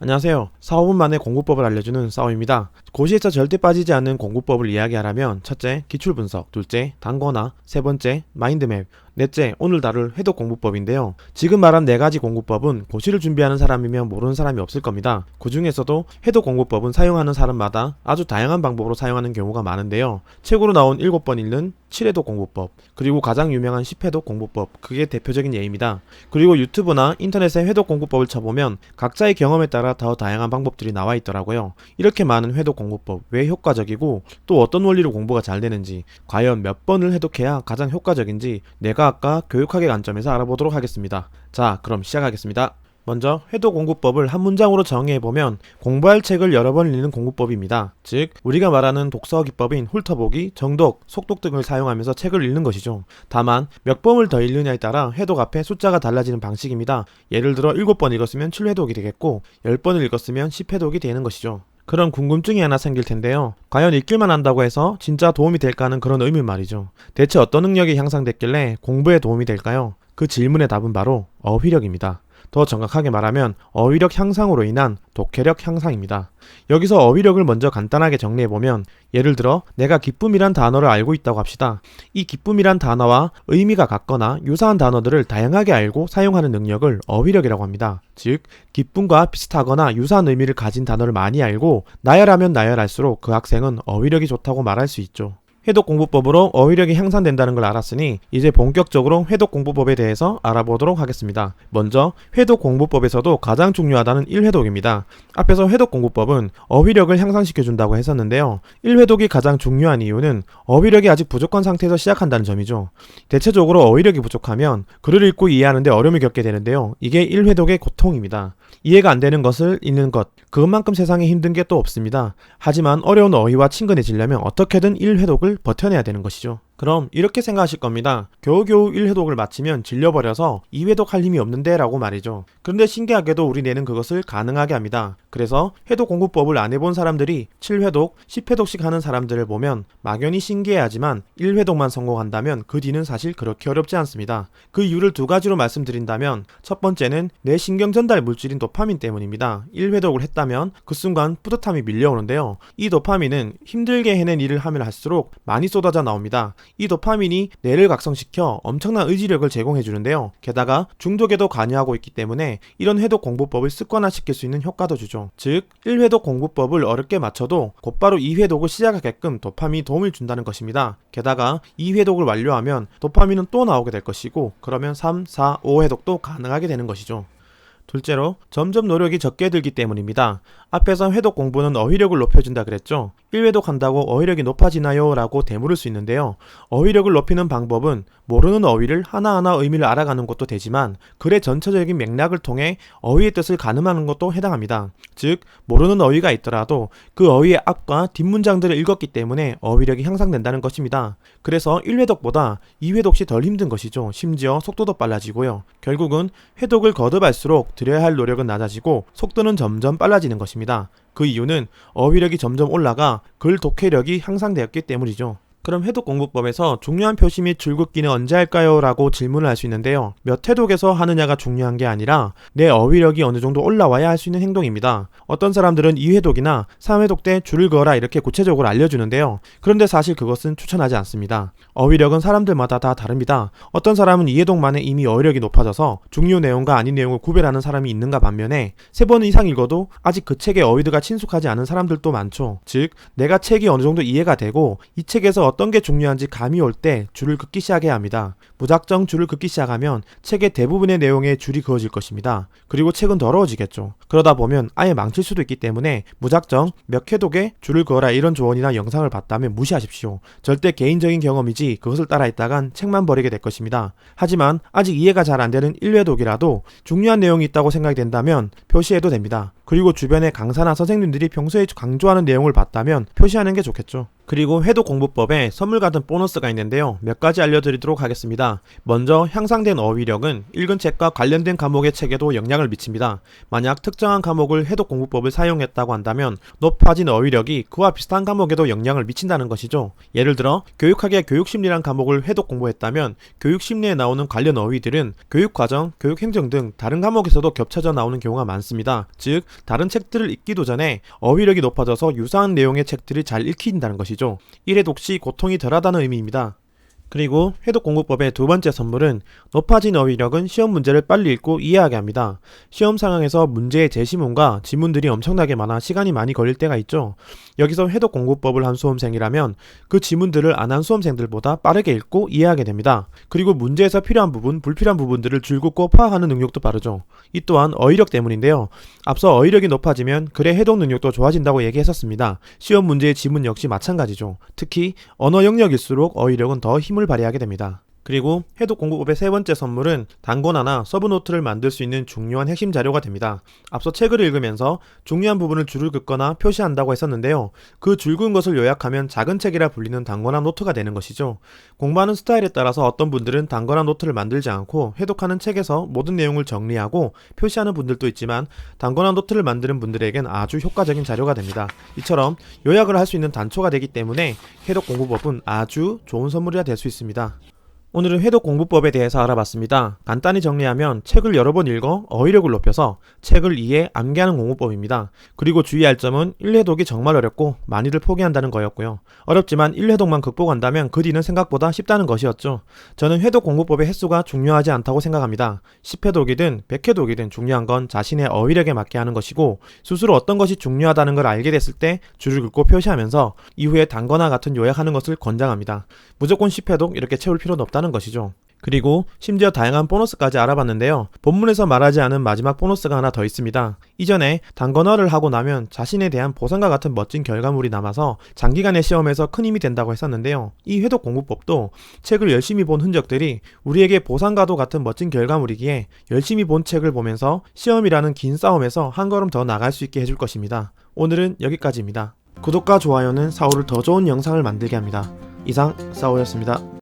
안녕하세요. 4, 5분 만에 공부법을 알려주는 싸움입니다. 고시에서 절대 빠지지 않는 공부법을 이야기하라면 첫째, 기출 분석, 둘째, 단거나, 세 번째, 마인드맵, 넷째, 오늘 다룰 해독 공부법인데요. 지금 말한 네 가지 공부법은 고시를 준비하는 사람이면 모르는 사람이 없을 겁니다. 그 중에서도 해독 공부법은 사용하는 사람마다 아주 다양한 방법으로 사용하는 경우가 많은데요. 책으로 나온 7번 읽는 7해독 공부법, 그리고 가장 유명한 10해독 공부법, 그게 대표적인 예입니다. 그리고 유튜브나 인터넷에 해독 공부법을 쳐보면 각자의 경험에 따라 더 다양한 방법들이 나와 있더라고요. 이렇게 많은 해독 공부법, 왜 효과적이고 또 어떤 원리로 공부가 잘 되는지, 과연 몇 번을 해독해야 가장 효과적인지 내가 아까 교육학의 관점에서 알아보도록 하겠습니다. 자, 그럼 시작하겠습니다. 먼저 회도 공부법을 한 문장으로 정의해 보면 공부할 책을 여러 번 읽는 공부법입니다. 즉, 우리가 말하는 독서 기법인 훑어보기, 정독, 속독 등을 사용하면서 책을 읽는 것이죠. 다만 몇 번을 더 읽느냐에 따라 회독 앞에 숫자가 달라지는 방식입니다. 예를 들어 7번 읽었으면 7회독이 되겠고 10번을 읽었으면 10회독이 되는 것이죠. 그런 궁금증이 하나 생길 텐데요. 과연 읽기만 한다고 해서 진짜 도움이 될까 하는 그런 의미 말이죠. 대체 어떤 능력이 향상됐길래 공부에 도움이 될까요? 그 질문의 답은 바로 어휘력입니다. 더 정확하게 말하면 어휘력 향상으로 인한 독해력 향상입니다. 여기서 어휘력을 먼저 간단하게 정리해보면 예를 들어 내가 기쁨이란 단어를 알고 있다고 합시다. 이 기쁨이란 단어와 의미가 같거나 유사한 단어들을 다양하게 알고 사용하는 능력을 어휘력이라고 합니다. 즉 기쁨과 비슷하거나 유사한 의미를 가진 단어를 많이 알고 나열하면 나열할수록 그 학생은 어휘력이 좋다고 말할 수 있죠. 회독 공부법으로 어휘력이 향상된다는 걸 알았으니 이제 본격적으로 회독 공부법에 대해서 알아보도록 하겠습니다. 먼저 회독 공부법에서도 가장 중요하다는 1회독입니다. 앞에서 회독 공부법은 어휘력을 향상시켜 준다고 했었는데요. 1회독이 가장 중요한 이유는 어휘력이 아직 부족한 상태에서 시작한다는 점이죠. 대체적으로 어휘력이 부족하면 글을 읽고 이해하는데 어려움을 겪게 되는데요. 이게 1회독의 고통입니다. 이해가 안 되는 것을 읽는 것, 그것만큼 세상에 힘든 게 또 없습니다. 하지만 어려운 어휘와 친근해지려면 어떻게든 1회독을 버텨내야 되는 것이죠. 그럼 이렇게 생각하실 겁니다. 겨우겨우 1회독을 마치면 질려버려서 2회독 할 힘이 없는데 라고 말이죠. 그런데 신기하게도 우리 뇌는 그것을 가능하게 합니다. 그래서 회독 공부법을 안 해본 사람들이 7회독, 10회독씩 하는 사람들을 보면 막연히 신기해하지만 1회독만 성공한다면 그 뒤는 사실 그렇게 어렵지 않습니다. 그 이유를 두 가지로 말씀드린다면 첫 번째는 뇌 신경 전달 물질인 도파민 때문입니다. 1회독을 했다면 그 순간 뿌듯함이 밀려오는데요. 이 도파민은 힘들게 해낸 일을 하면 할수록 많이 쏟아져 나옵니다. 이 도파민이 뇌를 각성시켜 엄청난 의지력을 제공해 주는데요. 게다가 중독에도 관여하고 있기 때문에 이런 회독 공부법을 습관화시킬 수 있는 효과도 주죠. 즉, 1회독 공부법을 어렵게 맞춰도 곧바로 2회독을 시작하게끔 도파민이 도움을 준다는 것입니다. 게다가 2회독을 완료하면 도파민은 또 나오게 될 것이고 그러면 3, 4, 5회독도 가능하게 되는 것이죠. 둘째로 점점 노력이 적게 들기 때문입니다. 앞에서 회독 공부는 어휘력을 높여준다 그랬죠. 1회독 한다고 어휘력이 높아지나요? 라고 되물을 수 있는데요. 어휘력을 높이는 방법은 모르는 어휘를 하나하나 의미를 알아가는 것도 되지만 글의 전체적인 맥락을 통해 어휘의 뜻을 가늠하는 것도 해당합니다. 즉 모르는 어휘가 있더라도 그 어휘의 앞과 뒷문장들을 읽었기 때문에 어휘력이 향상된다는 것입니다. 그래서 1회독보다 2회독이 덜 힘든 것이죠. 심지어 속도도 빨라지고요. 결국은 회독을 거듭할수록 들여야 할 노력은 낮아지고 속도는 점점 빨라지는 것입니다. 그 이유는 어휘력이 점점 올라가 글 독해력이 향상되었기 때문이죠. 그럼 해독 공부법에서 중요한 표시 및 줄긋기는 언제 할까요? 라고 질문을 할 수 있는데요. 몇 해독에서 하느냐가 중요한 게 아니라 내 어휘력이 어느 정도 올라와야 할 수 있는 행동입니다. 어떤 사람들은 2회독이나 3회독 때 줄을 그어라 이렇게 구체적으로 알려주는데요. 그런데 사실 그것은 추천하지 않습니다. 어휘력은 사람들마다 다 다릅니다. 어떤 사람은 2회독 만에 이미 어휘력이 높아져서 중요 내용과 아닌 내용을 구별하는 사람이 있는가 반면에 3번 이상 읽어도 아직 그 책의 어휘드가 친숙하지 않은 사람들도 많죠. 즉, 내가 책이 어느 정도 이해가 되고 이 책에서 어떤 게 중요한지 감이 올 때 줄을 긋기 시작해야 합니다. 무작정 줄을 긋기 시작하면 책의 대부분의 내용에 줄이 그어질 것입니다. 그리고 책은 더러워지겠죠. 그러다 보면 아예 망칠 수도 있기 때문에 무작정 몇 회독에 줄을 그어라 이런 조언이나 영상을 봤다면 무시하십시오. 절대 개인적인 경험이지 그것을 따라했다간 책만 버리게 될 것입니다. 하지만 아직 이해가 잘 안 되는 1회독이라도 중요한 내용이 있다고 생각이 된다면 표시해도 됩니다. 그리고 주변에 강사나 선생님들이 평소에 강조하는 내용을 봤다면 표시하는 게 좋겠죠. 그리고 회독 공부법에 선물 같은 보너스가 있는데요. 몇 가지 알려드리도록 하겠습니다. 먼저 향상된 어휘력은 읽은 책과 관련된 과목의 책에도 영향을 미칩니다. 만약 특정한 과목을 해독 공부법을 사용했다고 한다면 높아진 어휘력이 그와 비슷한 과목에도 영향을 미친다는 것이죠. 예를 들어 교육학의 교육심리란 과목을 해독 공부했다면 교육심리에 나오는 관련 어휘들은 교육과정, 교육행정 등 다른 과목에서도 겹쳐져 나오는 경우가 많습니다. 즉 다른 책들을 읽기도 전에 어휘력이 높아져서 유사한 내용의 책들을 잘 읽힌다는 것이죠. 이래 독시 고통이 덜하다는 의미입니다. 그리고 회독 공부법의 두 번째 선물은 높아진 어휘력은 시험 문제를 빨리 읽고 이해하게 합니다. 시험 상황에서 문제의 제시문과 지문들이 엄청나게 많아 시간이 많이 걸릴 때가 있죠. 여기서 회독 공부법을 한 수험생이라면 그 지문들을 안 한 수험생들보다 빠르게 읽고 이해하게 됩니다. 그리고 문제에서 필요한 부분, 불필요한 부분들을 줄긋고 파악하는 능력도 빠르죠. 이 또한 어휘력 때문인데요. 앞서 어휘력이 높아지면 글의 해독 능력도 좋아진다고 얘기했었습니다. 시험 문제의 지문 역시 마찬가지죠. 특히 언어 영역일수록 어휘력은 더 힘을 발휘하게 됩니다. 그리고 해독 공부법의 세 번째 선물은 단권화나 서브노트를 만들 수 있는 중요한 핵심 자료가 됩니다. 앞서 책을 읽으면서 중요한 부분을 줄을 긋거나 표시한다고 했었는데요. 그 줄 긋은 것을 요약하면 작은 책이라 불리는 단권화 노트가 되는 것이죠. 공부하는 스타일에 따라서 어떤 분들은 단권화 노트를 만들지 않고 해독하는 책에서 모든 내용을 정리하고 표시하는 분들도 있지만 단권화 노트를 만드는 분들에겐 아주 효과적인 자료가 됩니다. 이처럼 요약을 할 수 있는 단초가 되기 때문에 해독 공부법은 아주 좋은 선물이라 될 수 있습니다. 오늘은 회독 공부법에 대해서 알아봤습니다. 간단히 정리하면 책을 여러 번 읽어 어휘력을 높여서 책을 이해 암기하는 공부법입니다. 그리고 주의할 점은 1회독이 정말 어렵고 많이들 포기한다는 거였고요. 어렵지만 1회독만 극복한다면 그 뒤는 생각보다 쉽다는 것이었죠. 저는 회독 공부법의 횟수가 중요하지 않다고 생각합니다. 10회독이든 100회독이든 중요한 건 자신의 어휘력에 맞게 하는 것이고 스스로 어떤 것이 중요하다는 걸 알게 됐을 때 줄을 긋고 표시하면서 이후에 단거나 같은 요약하는 것을 권장합니다. 무조건 10회독 이렇게 채울 필요는 없다는 것이죠. 그리고 심지어 다양한 보너스까지 알아봤는데요. 본문에서 말하지 않은 마지막 보너스가 하나 더 있습니다. 이전에 단건어를 하고 나면 자신에 대한 보상과 같은 멋진 결과물이 남아서 장기간의 시험에서 큰 힘이 된다고 했었는데요. 이 회독 공부법도 책을 열심히 본 흔적들이 우리에게 보상과도 같은 멋진 결과물이기에 열심히 본 책을 보면서 시험이라는 긴 싸움에서 한 걸음 더 나갈 수 있게 해줄 것입니다. 오늘은 여기까지입니다. 구독과 좋아요는 사오를 더 좋은 영상을 만들게 합니다. 이상 사오였습니다.